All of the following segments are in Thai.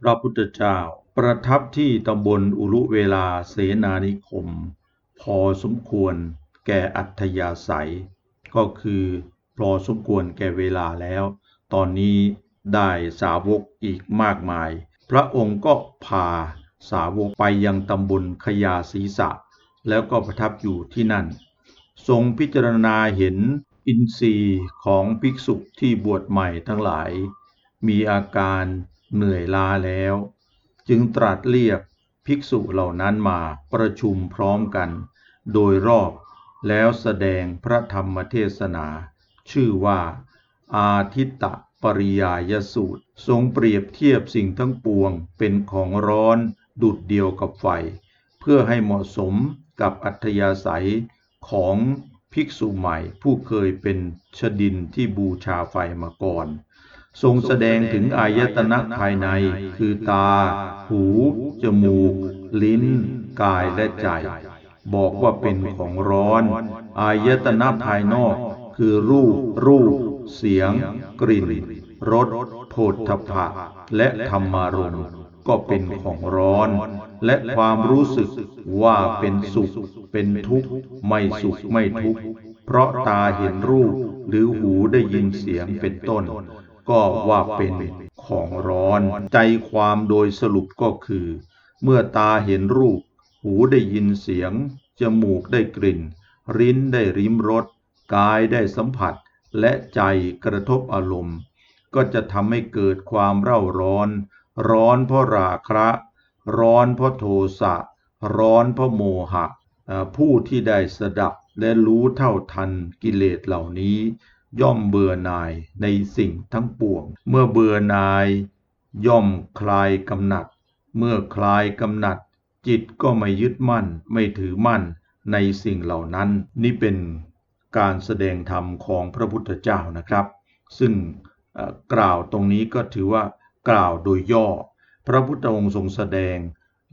พระพุทธเจ้า ประทับที่ตำบลอุรุเวลาเสนานิคม พอสมควรแก่อัธยาศัย ก็คือพอสมควรแก่เวลาแล้ว ตอนนี้ได้สาวกอีกมากมาย พระองค์ก็พาสาวกไปยังตำบลขยาศีสะ แล้วก็ประทับอยู่ที่นั่น ทรงพิจารณาเห็นอินทรีย์ของภิกษุที่บวชใหม่ทั้งหลาย มีอาการ เหนื่อยล้าแล้ว จึงตรัสเรียกภิกษุเหล่านั้นมาประชุมพร้อมกัน โดยรอบแล้วแสดงพระธรรมเทศนา ชื่อว่า อาทิตตปริยายสูตร ทรงเปรียบเทียบสิ่งทั้งปวงเป็นของร้อนดุดเดียวกับไฟ เพื่อให้เหมาะสมกับอัธยาศัยของภิกษุใหม่ผู้เคยเป็นชดินที่บูชาไฟมาก่อน ทรงแสดงถึงอายตนะภายใน คือตา หู จมูก ลิ้น กายและใจ บอกว่าเป็นของร้อน อายตนะภายนอก คือรูป รูป เสียง กลิ่น รสโผฏฐัพพะ และธรรมารมณ์ก็เป็นของร้อน และความรู้สึกว่าเป็นสุข เป็นทุกข์ ไม่สุขไม่ทุกข์ เพราะตาเห็นรูป หรือหูได้ยินเสียงเป็นต้น ก็ว่าเป็นของร้อน ใจความโดยสรุปก็คือ เมื่อตาเห็นรูป หูได้ยินเสียง จมูกได้กลิ่นลิ้นได้ริมรส กายได้สัมผัส และใจกระทบอารมณ์ ก็จะทำให้เกิดความเร่าร้อน ร้อนเพราะราคะ ร้อนเพราะโทสะ ร้อนเพราะโมหะ ผู้ที่ได้สดับและรู้เท่าทันกิเลสเหล่านี้ ย่อมเบื่อหน่ายในสิ่งทั้งปวง เมื่อเบื่อหน่าย ย่อมคลายกำหนัด เมื่อคลายกำหนัด จิตก็ไม่ยึดมั่นไม่ถือมั่นในสิ่งเหล่านั้น นี่เป็นการแสดงธรรมของพระพุทธเจ้านะครับ ซึ่งกล่าวตรงนี้ก็ถือว่ากล่าวโดยย่อ พระพุทธองค์ทรงแสดง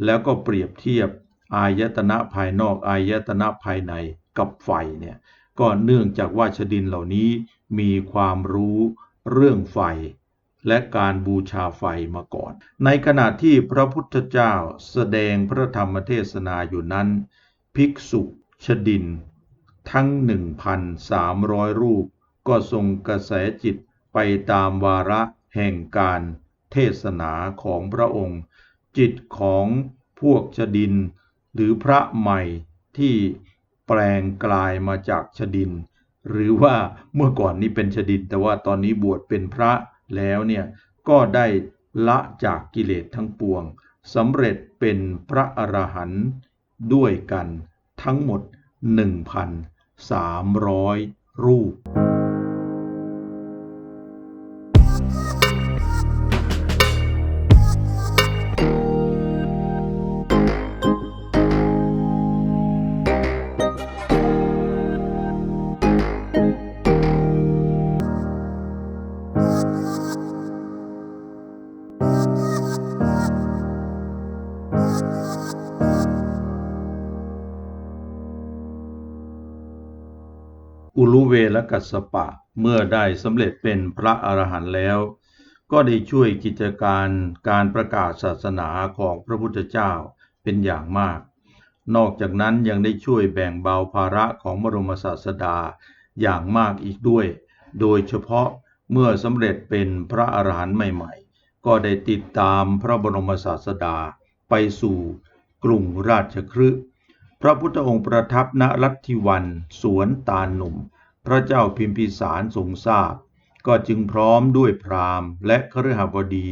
แล้วก็เปรียบเทียบอายตนะภายนอกอายตนะภายในกับไฟเนี่ย ก็เนื่องจากว่าชดินเหล่านี้มีความรู้เรื่องไฟ และการบูชาไฟมาก่อน ในขณะที่พระพุทธเจ้าแสดงพระธรรมเทศนาอยู่นั้น ภิกษุชดิน ทั้ง 1,300 รูป ก็ทรงกระแสจิตไปตามวาระแห่งการเทศนาของพระองค์ จิตของพวกชดิน หรือพระใหม่ที่ แปลงกลายมาจากชดิน หรือว่าเมื่อก่อนนี้เป็นชดิน แต่ว่าตอนนี้บวชเป็นพระแล้วเนี่ยก็ได้ละจากกิเลสทั้งปวงสำเร็จเป็นพระอรหันต์ด้วยกันทั้งหมด 1,300 รูป ลุเวลกัสสปะเมื่อได้สำเร็จเป็นพระอรหันต์แล้ว ก็ได้ช่วยกิจการการประกาศศาสนาของพระพุทธเจ้าเป็นอย่างมาก นอกจากนั้นยังได้ช่วยแบ่งเบาภาระของบรมศาสดาอย่างมากอีกด้วย โดยเฉพาะเมื่อสำเร็จเป็นพระอรหันต์ใหม่ๆ ก็ได้ติดตามพระบรมศาสดาไปสู่กรุงราชคฤห์พระพุทธองค์ประทับณรัตทิวัน สวนตาลหนุ่ม พระเจ้าพิมพิสารทรงทราบ ก็จึงพร้อมด้วยพราหมณ์ และคฤหบดี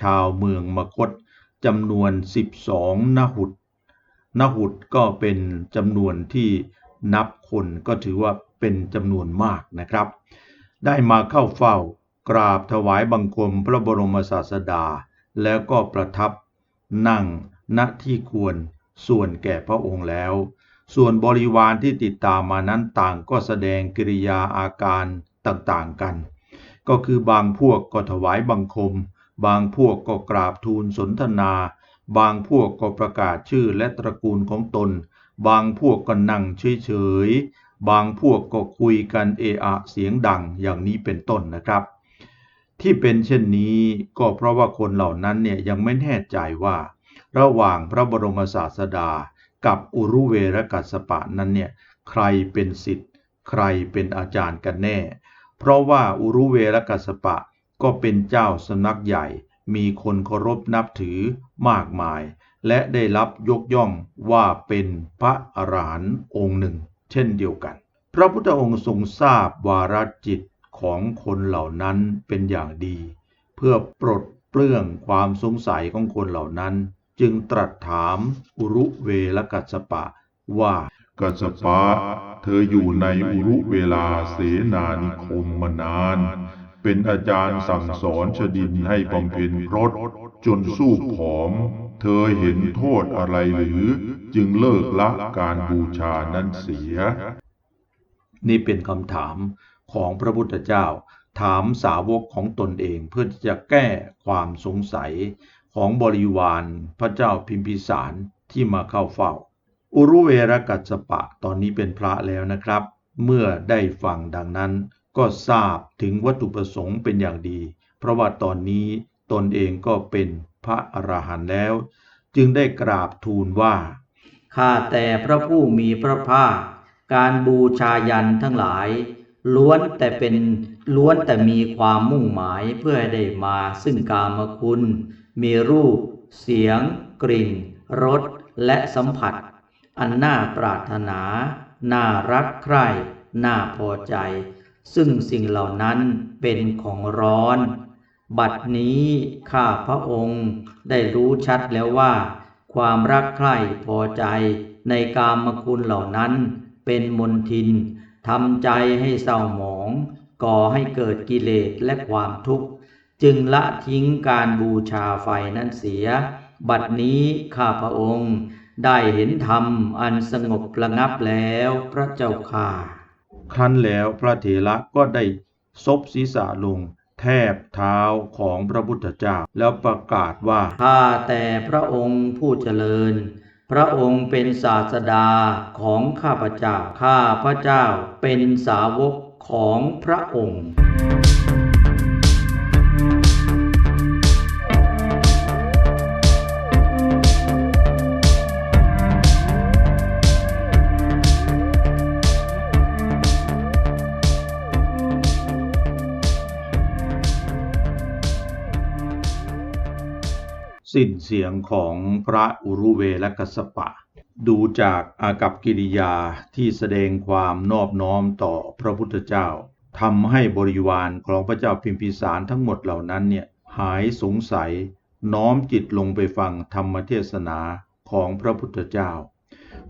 ชาวเมืองมคตจำนวน12นหุตนหุตก็เป็นจำนวนที่นับคนก็ถือว่าเป็นจำนวนมากนะครับ ได้มาเข้าเฝ้ากราบถวายบังคมพระบรมศาสดา แล้วก็ประทับนั่งณที่ควรส่วนแก่พระองค์แล้ว ส่วนบริวารที่ติดตามมานั้นต่างก็แสดงกิริยาอาการต่างๆกัน ก็คือบางพวกก็ถวายบังคม บางพวกก็กราบทูลสนทนา บางพวกก็ประกาศชื่อและตระกูลของตน บางพวกก็นั่งเฉยๆ บางพวกก็คุยกันเอะอะเสียงดังอย่างนี้เป็นต้นนะครับ ที่เป็นเช่นนี้ก็เพราะว่าคนเหล่านั้นเนี่ยยังไม่แน่ใจว่า ระหว่างพระบรมศาสดา กับอุรุเวรกัสปะนั้นเนี่ยใครเป็นศิษย์ใครเป็นอาจารย์กันแน่ เพราะว่าอุรุเวรกัสสปะก็เป็นเจ้าสำนักใหญ่ มีคนเคารพนับถือมากมาย และได้รับยกย่องว่าเป็นพระอรหันต์องค์หนึ่ง เช่นเดียวกัน พระพุทธองค์ทรงทราบวาระจิตของคนเหล่านั้นเป็นอย่างดี เพื่อปลดเปลื้องความสงสัยของคนเหล่านั้น จึงตรัสถามอุรุเวลกัสปะว่า กัสสปะ เธออยู่ในอุรุเวลาเสนานิคมมานาน เป็นอาจารย์สั่งสอนชดินให้บำเพ็ญพรตจนสู้ผอม เธอเห็นโทษอะไรหรือ จึงเลิกละการบูชานั้นเสีย นี่เป็นคำถามของพระพุทธเจ้าถามสาวกของตนเองเพื่อที่จะแก้ความสงสัย ของบริวารพระเจ้าพิมพิสารที่มาเข้าเฝ้า อุรุเวรกัสสปะตอนนี้เป็นพระแล้วนะครับ เมื่อได้ฟังดังนั้นก็ทราบถึงวัตถุประสงค์เป็นอย่างดี เพราะว่าตอนนี้ตนเองก็เป็นพระอรหันต์แล้ว จึงได้กราบทูลว่า ข้าแต่พระผู้มีพระภาค การบูชายันทั้งหลาย ล้วนแต่เป็นล้วนแต่มีความมุ่งหมายเพื่อให้ได้มาซึ่งกามคุณ มีรูป เสียง กลิ่น รส และสัมผัส อันน่าปรารถนา น่ารักใคร่ น่าพอใจ ซึ่งสิ่งเหล่านั้นเป็นของร้อน บัดนี้ข้าพระองค์ได้รู้ชัดแล้วว่า ความรักใคร่พอใจในกามคุณเหล่านั้นเป็นมนทินทำใจให้เศร้าหมอง ก่อให้เกิดกิเลสและความทุกข์ จึงละทิ้งการบูชาไฟนั้นเสีย บัดนี้ข้าพระองค์ได้เห็นธรรมอันสงบระงับแล้วพระเจ้าค่ะ ครั้นแล้วพระเถระก็ได้ซบศีรษะลง แทบเท้าของพระพุทธเจ้าแล้วประกาศว่าข้าแต่พระองค์ผู้เจริญ พระองค์เป็นศาสดาของข้าพเจ้า ข้าพระเจ้าเป็นสาวกของพระองค์ สิ้นเสียงของพระอุรุเวลกัสปะ ดูจากอากับกิริยาที่แสดงความนอบน้อมต่อพระพุทธเจ้า ทำให้บริวารของพระเจ้าพิมพิสารทั้งหมดเหล่านั้นเนี่ยหายสงสัย น้อมจิตลงไปฟังธรรมเทศนาของพระพุทธเจ้า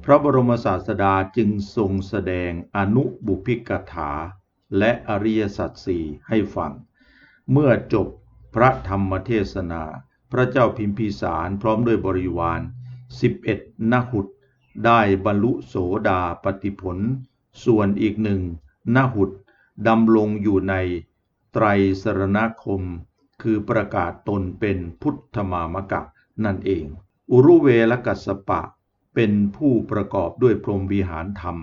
พระบรมศาสดาจึงทรงแสดงอนุบุพิกถา และอริยสัจสี่ให้ฟัง เมื่อจบพระธรรมเทศนา พระเจ้าพิมพิสารพร้อมด้วยบริวาร 11นหุตได้บรรลุโสดาปติผล ส่วนอีกหนึ่งนหุต ดำลงอยู่ในไตรสรณคม คือประกาศตนเป็นพุทธมามกะนั่นเอง อุรุเวลกัสปะ เป็นผู้ประกอบด้วยพรหมวิหารธรรม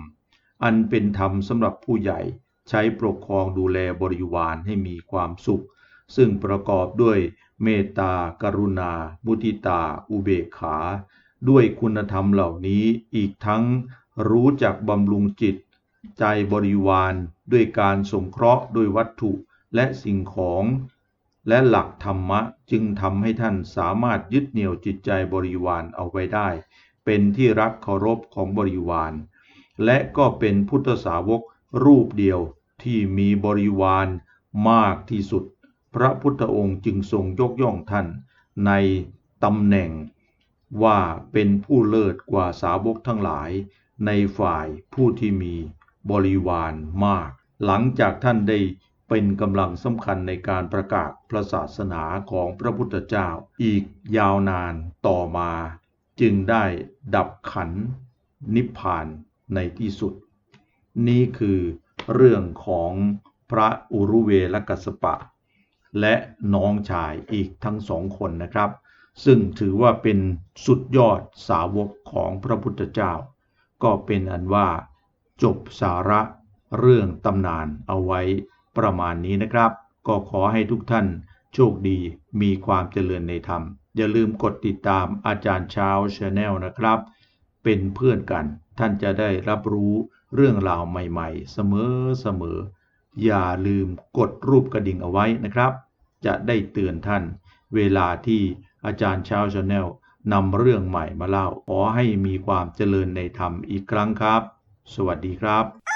อันเป็นธรรมสำหรับผู้ใหญ่ใช้ปกครองดูแลบริวารให้มีความสุข ซึ่งประกอบด้วยเมตตากรุณา มุทิตา อุเบกขา ด้วยคุณธรรมเหล่านี้อีกทั้งรู้จักบำรุงจิต ใจบริวารด้วยการสงเคราะห์ด้วยวัตถุและสิ่งของ และหลักธรรมะจึงทำให้ท่านสามารถยึดเหนี่ยวจิตใจบริวารเอาไว้ได้ เป็นที่รักเคารพของบริวาร และก็เป็นพุทธสาวกรูปเดียวที่มีบริวารมากที่สุด พระพุทธองค์จึงทรงยกย่องท่านในตำแหน่งว่าเป็นผู้เลิศกว่าสาวกทั้งหลายในฝ่ายผู้ที่มี บริวารมาก หลังจากท่านได้เป็นกำลังสำคัญในการประกาศพระศาสนาของพระพุทธเจ้าอีกยาวนานต่อมา จึงได้ดับขันนิพพานในที่สุด นี่คือเรื่องของพระอุรุเวลกัสปะ และน้องชายอีกทั้งสองคนนะครับ ซึ่งถือว่าเป็นสุดยอดสาวกของพระพุทธเจ้า ก็เป็นอันว่า จบสาระเรื่องตำนานเอาไว้ประมาณนี้นะครับ ก็ขอให้ทุกท่านโชคดีมีความเจริญในธรรม อย่าลืมกดติดตามอาจารย์เช้าชาแนลนะครับ เป็นเพื่อนกันท่านจะได้รับรู้เรื่องราวใหม่ๆ เสมอๆอย่าลืมกดรูปกระดิ่งเอาไว้นะครับ จะได้เตือนท่าน เวลาที่อาจารย์เช้าชาแนลนำเรื่องใหม่มาเล่า ขอให้มีความเจริญในธรรมอีกครั้งครับ สวัสดีครับ